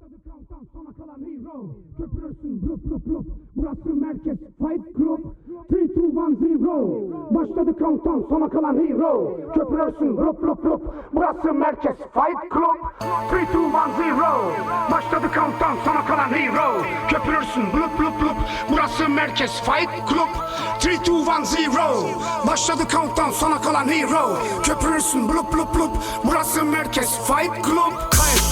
Başladı countdown sona kalan hero Köpürürsün blup blup blup. Burası merkez fight club 3 2 1 0 Başladı countdown sona kalan hero Köpürürsün blup blup blup. Burası merkez fight club 3 2 1 0 Başladı countdown sona kalan hero Köpürürsün blup blup blup. Burası merkez fight club 3 2 1 0 Başladı countdown sona kalan hero Köpürürsün blup blup blup. Burası merkez fight club Kayıp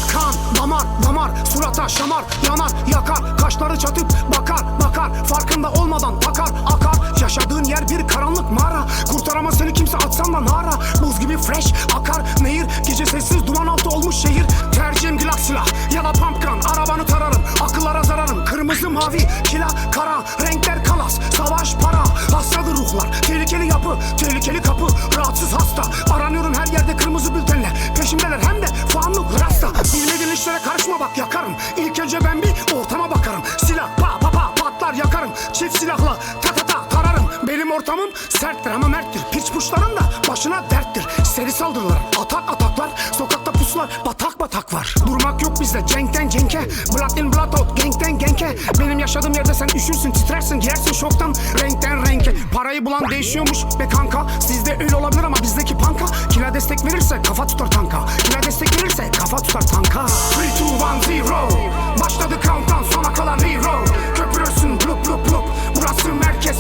damar damar Surata şamar yanar yakar Kaşları çatıp bakar bakar Farkında olmadan takar akar. Yaşadığın yer bir karanlık mağara Kurtaramaz seni kimse atsan da nara. Buz gibi fresh akar nehir Gece sessiz duman altı olmuş şehir. Tercihim glock silah ya da pump gun Arabanı tararım akıllara zararım. Kırmızı mavi kila kara Renkler kalas savaş para. Hastadır ruhlar tehlikeli yapı Tehlikeli kapı rahatsız hasta bak yakarım. İlk önce ben bir ortama bakarım. Silah pa pa pa patlar yakarım. Çift silahla ta ta ta tararım. Benim ortamım serttir ama merttir. Piç puşların da başına derttir. Seri saldırılar atak ataklar. Sokakta puslar batak batak var. Durmak yok bizde. Cenkten cenke. Blood in blood out. Gangten genke. Benim yaşadığım yerde sen üşürsün titrersin Giyersin şoktan. Renkten renke. Parayı bulan değişiyormuş be kanka. Sizde öyle olabilir ama bizdeki panka Kime destek verirse kafa tutar tanka. Kime destek verirse kafa tutar tanka. 3, 2, 1, 0 Başladı countdown sona kalan hero. Köpürürsün blup blup blup. Burası merkez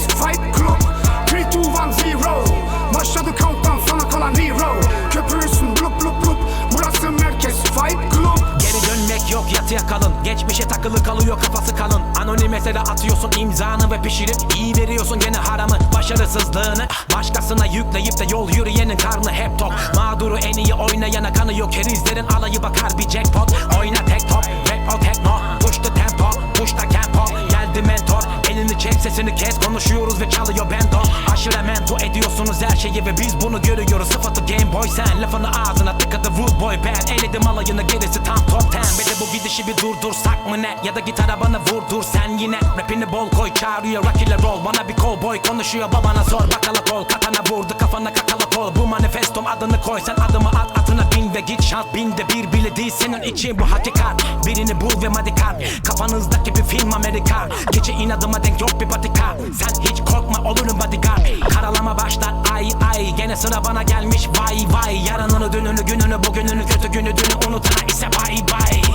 yatıya kalın Geçmişe takılı kalıyor kafası kalın. Anonim mesele atıyorsun imzanı ve pişirip iyi veriyorsun gene haramı Başarısızlığını. Başkasına yükleyip de yol yürüyenin karnı hep tok. Mağduru en iyi oynayana kanı yok. Kerizlerin alayı bakar bir jackpot. Oyna tek top rap o tekno Push the tempo push the tempo Geldi mentor elini çek sesini kes. Konuşuyoruz ve çalıyor bendo Aşırı mento ediyorsunuz her şeyi ve biz bunu görüyoruz. Sıfatı game boy sen lafını ağzına tıkadı. Rude boy ben Eledim alayını gerisi tam top gidişi bir durdursak mı ne? Ya da git arabanı vurdur sen yine. Rapini bol koy çağırıyor rock ile roll. Bana bir cowboy konuşuyor babana sor Bakala kol katana vurdu kafana kakala kol Bu manifestom adını koy sen adımı at atına bin ve git şans binde bir bile değil senin için bu hakikat. Birini bul ve madikat. Kafanızdaki bir film Amerika. Gece inadıma denk yok bir patika. Sen hiç korkma olurum bodyguard. Karalama başlar ay ay. Gene sıra bana gelmiş vay vay. Yarınını dününü gününü bugününü kötü günü dünü unutana ise bye bye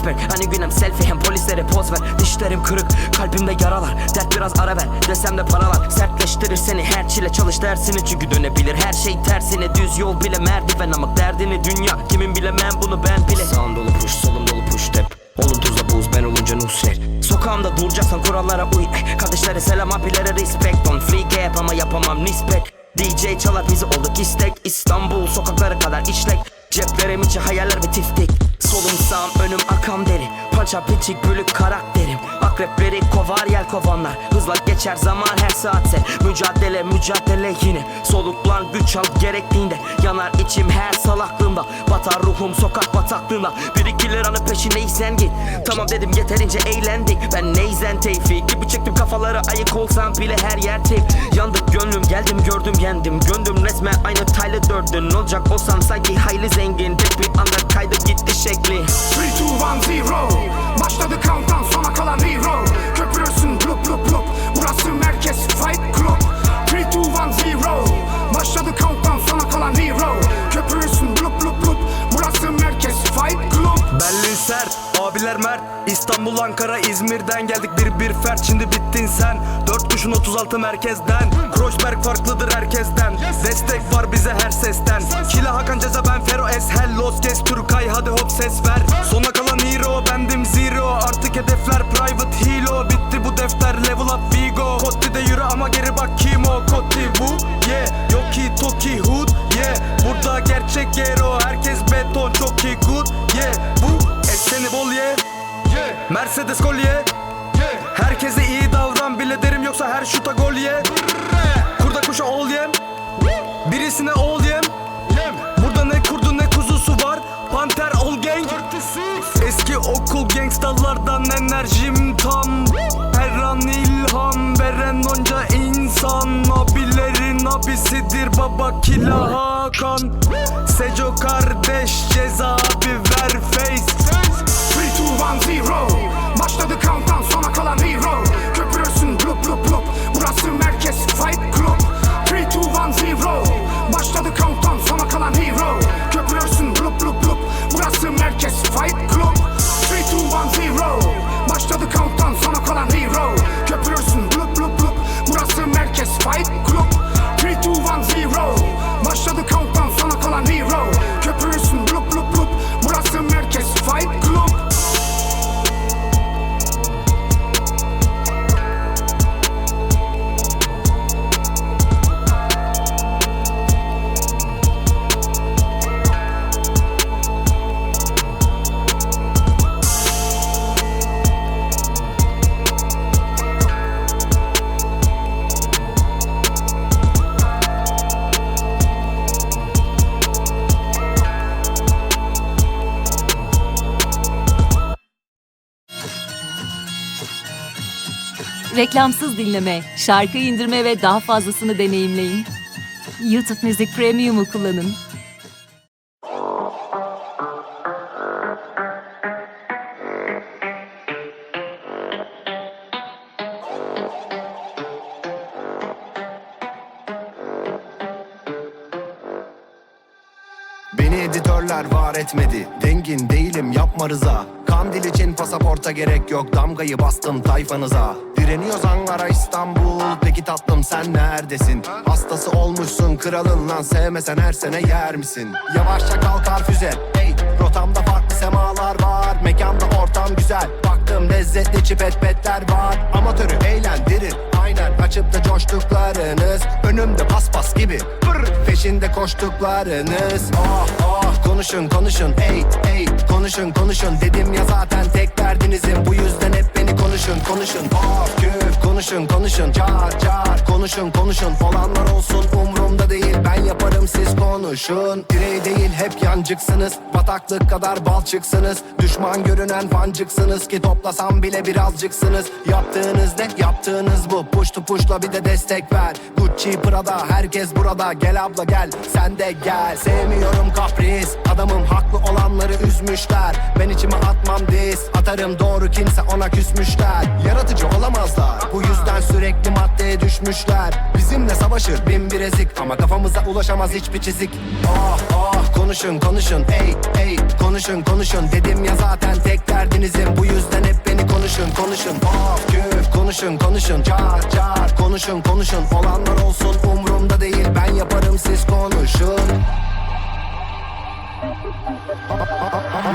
36 Kreuzberg Hani günem selfie hem polislere poz ver. Dişlerim kırık kalbimde yaralar. Dert biraz ara ver desem de paralar. Sertleştirir seni her çile çalış dersini. Çünkü dönebilir her şey tersine. Düz yol bile merdiven ama derdini dünya Kimin bilemem bunu ben bile. Sağım dolu push solum dolu push step. Olun tuzla buz ben olunca Nusret. Sokağımda duracaksan kurallara uy. Kardeşlere selam abilere respect. On freak yap ama yapamam nispet. DJ çalar bizi olduk istek. İstanbul sokakları kadar işlek. Ceplerim içi hayaller ve tiftik Solum sağım önüm akam deri. Pança pinçik bölük karakterim Akrepleri kovar yel kovanlar. Hızla geçer zaman her saatse Mücadele mücadele yine. Soluklan güç al gerektiğinde. Yanar içim her salaklığımda Batar ruhum sokak bataklığında. Bir iki liranın peşindeysen git. Tamam dedim yeterince eğlendik. Ben neyzen teyfi? Gibi çektim kafaları Ayık olsam bile her yer teyp. Yandık gönlüm geldim gördüm yendim. Göndüm resmen aynı Tyler Durden Olacak olsam sanki hayli zengin. Bir anda kaydı gitti şekli. 3, 2, 1, 0 Başladı countdown sona kalan hero. Köpürürsün blup blup blup. Burası merkez fight club. 3, 2, 1, 0 Başladı countdown sona kalan hero. Köpürürsün blup blup blup. Burası merkez fight club. Berlin sert, abiler mert. İstanbul, Ankara, İzmir'den geldik bir bir fert. Şimdi bittin sen. Dört kuşun 36 merkezden. Kreuzberg farklıdır herkesten. Destek var bize her sesten. Kila Hakan Ceza ben Fero Es Hellos Kes Türkay. Hadi hop ses ver Mercedes kolye Herkese iyi davran bile derim yoksa her şuta gol ye. Kurda kuşa ol yem. Birisine ol yem. Burada ne kurdu ne kuzusu var? Panter ol gang. Gangstalardan enerjim tam. Her an ilham veren onca insan. Abilerin abisidir baba Kila Hakan. Seco kardeş ceza abi ver face. 3, 2, 1, 0 Reklamsız dinleme, şarkı indirme ve daha fazlasını deneyimleyin. YouTube Müzik Premium'u kullanın. Var etmedi. Dengin değilim yapma rıza. Kandil için pasaporta gerek yok Damgayı bastım tayfanıza. Direniyoruz Ankara İstanbul Peki tatlım sen neredesin? Hastası olmuşsun kralın lan Sevmesen her sene yer misin? Yavaşça kalkar füze Hey rotamda farklı semalar var. Mekanda ortam güzel Baktım lezzetli çipet petler var. Amatörü eğlendirir Aynen açıp da coştuklarınız Önümde paspas gibi Peşinde koştuklarınız. Ah ah konuşun konuşun. Ey ey konuşun konuşun. Dedim ya zaten tek derdinizin Bu yüzden hep konuşun konuşun. Ah küf konuşun konuşun. Car car konuşun konuşun. Olanlar olsun umrumda değil. Ben yaparım siz konuşun. Birey değil hep yancıksınız. Bataklık kadar balçıksınız. Düşman görünen fancıksınız. Ki toplasam bile birazcıksınız. Yaptığınız ne? Yaptığınız bu. Push to pushla bir de destek ver. Gucci Prada herkes burada. Gel abla gel. Sen de gel. Sevmiyorum kapris. Adamım haklı olanları üzmüşler diz Atarım. Doğru kimse ona küsmüşler. Yaratıcı olamazlar. Bu yüzden sürekli maddeye düşmüşler. Bizimle savaşır bin bir ezik. Ama kafamıza ulaşamaz hiçbir çizik. Ah ah konuşun konuşun. Ey ey konuşun konuşun. Dedim ya zaten tek derdinizin Bu yüzden hep beni konuşun konuşun. Ah küf konuşun konuşun. Car car konuşun konuşun. Olanlar olsun umrumda değil. Ben yaparım siz konuşun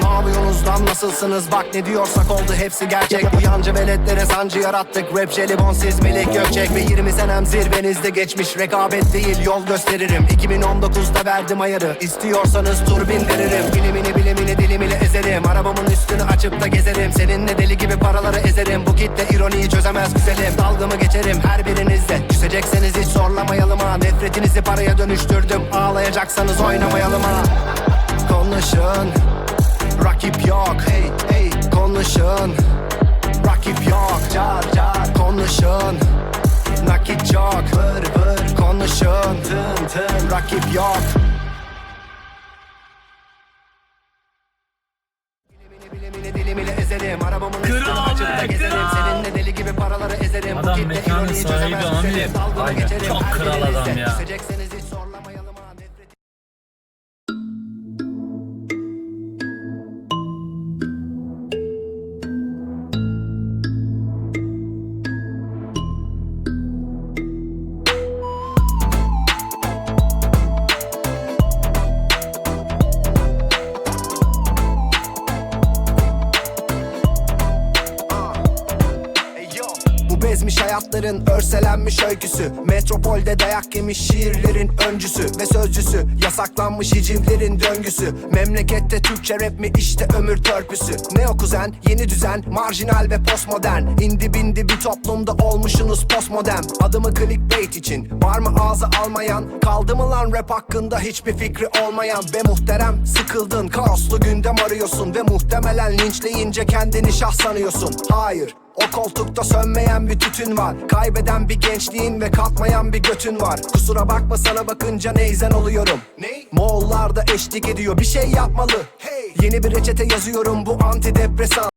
ne yapıyorsunuz lan nasılsınız? Bak ne diyorsak oldu hepsi gerçek. Bu yancı veletlere sancı yarattık. Rap jelibon siz Melek Gökçek Ve 20 senem zirvenizde geçmiş. Rekabet değil yol gösteririm. 2019'da verdim ayarı. İstiyorsanız tur bindiririm Bilimini bilimini dilimini ezerim. Arabamın üstünü açıp da gezerim. Seninle deli gibi paraları ezerim. Bu kitle ironiyi çözemez güzelim. Dalgamı geçerim her birinizde. Küsecekseniz hiç zorlamayalım ha. Nefretinizi paraya dönüştürdüm. Ağlayacaksanız oynamayalım ha Konuşun. Rakip yok. Hey hey konuşun. Rakip yok. Car car. Konuşun. Nakit çok. Vır vır. Konuşun. Tın tın. Rakip yok. Kral be, kral. Seninle deli gibi paraları ezerim Adam mekanın sahibi. Dalgamı Aynen. Çok kral adam ya. Hayatların örselenmiş öyküsü. Metropolde dayak yemiş şiirlerin öncüsü ve sözcüsü. Yasaklanmış hicivlerin döngüsü. Memlekette Türkçe rap mi işte ömür törpüsü. Ne o kuzen? Yeni düzen marjinal ve postmodern. İndi bindi bir toplumda olmuşsunuz postmodern. Adımı clickbait için var mı ağza almayan? Kaldı mı lan rap hakkında hiçbir fikri olmayan? Ve muhterem sıkıldın. Kaoslu gündem arıyorsun Ve muhtemelen linçleyince kendini şah sanıyorsun. Hayır o koltukta sönmeyen bir tütün var. Kaybeden bir gençliğin ve kalkmayan bir götün var. Kusura bakma sana bakınca neyzen oluyorum. Ne? Moğollar da eşlik ediyor. Bir şey yapmalı. Hey. Yeni bir reçete yazıyorum bu antidepresan